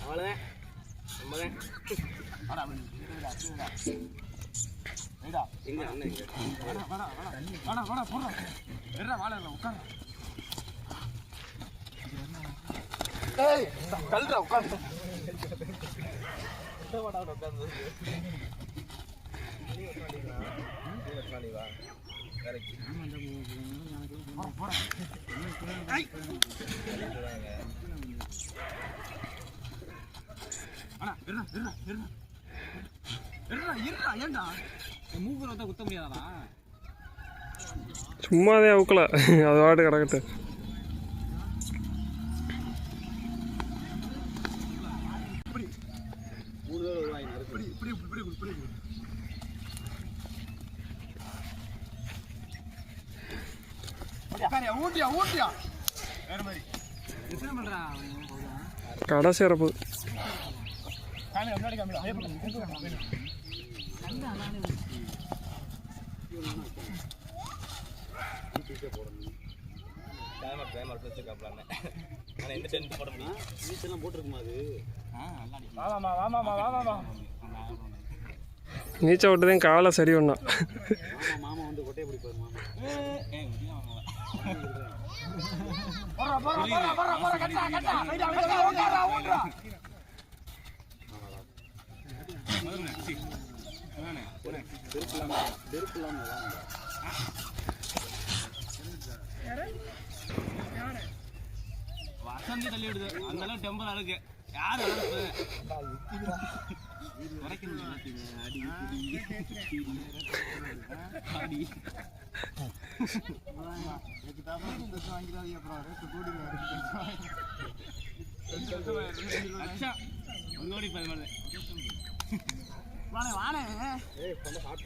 அவ்வளோதான் நம்மதான் எங்க அண்ணன் சும்மாதே அவுக்கல. அது பாட்டு கிடக்கட்டு இப்படி இப்படி இப்படி இப்படி கடை சேரப்பு டைமர் டைமர் வச்சுக்காப்லான்னு ஆனால் எந்த டென்ட் போட முடியும் நீச்சல்லாம் போட்டிருக்குமா அது நீச்சல் விட்டு தான் காலை சரி மாமா மாமா வந்து கொட்டையை பிடிப்பாரு மாமா. வசந்தி தள்ளி விடுது. அந்த அளவு டெம்பர் இருக்கு யார்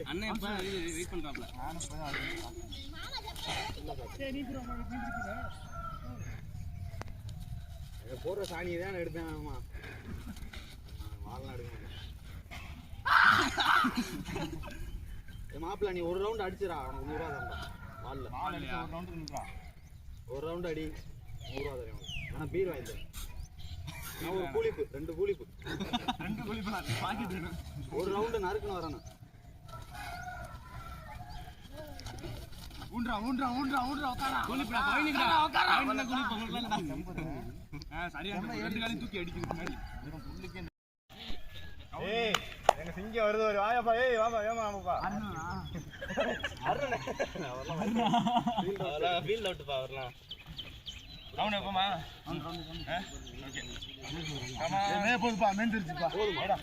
அண்ணன் இப்ப வெயிட் பண்றாப்ல போடுற சாணியை தான் நான் ஆமா. மாப்பிள்ள நீ ஒரு ரவுண்ட் அடிச்சிடா. உனக்கு நூறுரூவா தரேன்டா வாலில். ஒரு ரவுண்ட் அடி. நூறுரூவா தரேன் ஆனால் பீர் வாங்கி தரேன் நான் ஒரு கூலிப்பு ரெண்டு கூலிப்பு ஒரு ரவுண்டு நறுக்குன்னு வரணும் குளிப்புடா கோயிலுக்குடா கோயிலுக்கு குளிப்பு உங்களுக்கு ஆ சரியா ரெண்டு காலையும் தூக்கி அடிக்குது முன்னாடி. ஏய் எங்க சிங்கம் வருது ஒரு வாயாப்பா. ஏய் வாப்பா ஏமா வாப்பா. ஃபீல்ட் அவுட்டுப்பா வரலாம் ரவுண்ட் எப்பமா மே? போதுப்பா மேஞ்சிருச்சுப்பா போதுமாடா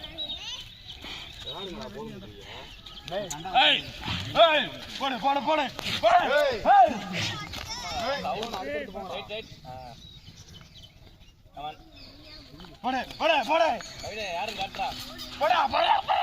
போடு போடு போடு போடு. போடு போடு யாரும் காட்டுறா. போடா போடா போடு.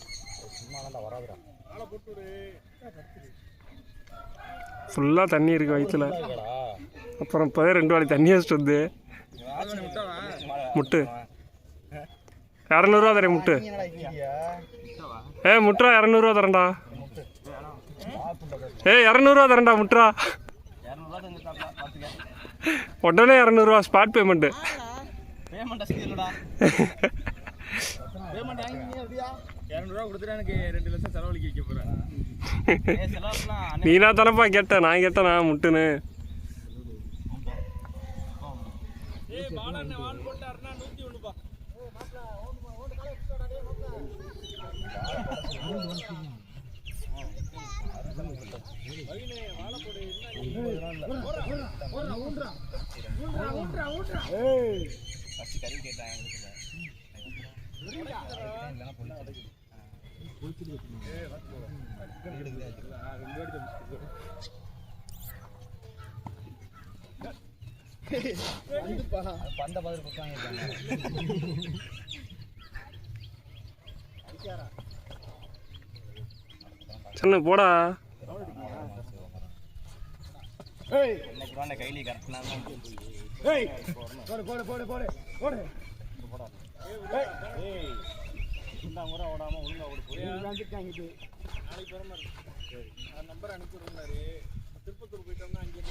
ஃபுல்லாக தண்ணி இருக்கு வயிற்றுல அப்புறம் இப்போ ரெண்டு வாடி தண்ணி வச்சுட்டு வந்து. முட்டு. இரநூறுவா தரேன் முட்டு. ஏ முட்ரா இரநூறுவா தரேன்டா. ஏ இரநூறுவா தரேன்டா முட்ரா உடனே இரநூறுவா ஸ்பாட் பேமெண்ட்டு இரநூறுவா கொடுத்துட்டு எனக்கு ரெண்டு லட்சம் செலவழிக்க வைக்க செலவுலாம் நீனா தானப்பா கேட்ட நான் கேட்டேனா முட்டுன்னு? ஏய் கேட்டாங்க பந்த பதில் கொடுத்தாங்க சின்ன போடா வாண்ட கைலி கரெக்ட்னா போடு போடு போடு போடு போடு. இந்த முறை ஓடாம ஒழுங்கா ஓடு போய் வந்துட்டாங்க நாளைக்கு வர மாதிரி நம்பர் அனுப்பி விடுறாரு திருப்பத்தூர் போயிட்டோம்னா அங்கே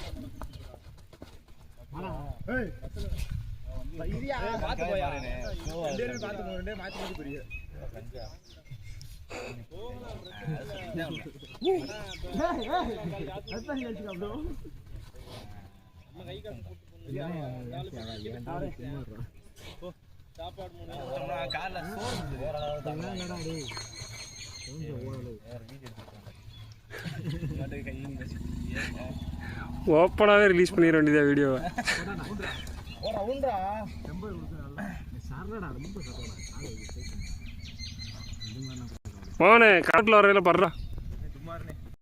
பார்த்து போயா? ரெண்டு பேரும் சாப்பாடு மூணு காலைல சோறு ஓப்பனாகவே ரிலீஸ் பண்ணிட வேண்டியதா வீடியோவை மோனே காட்டில் வரையில படுறா.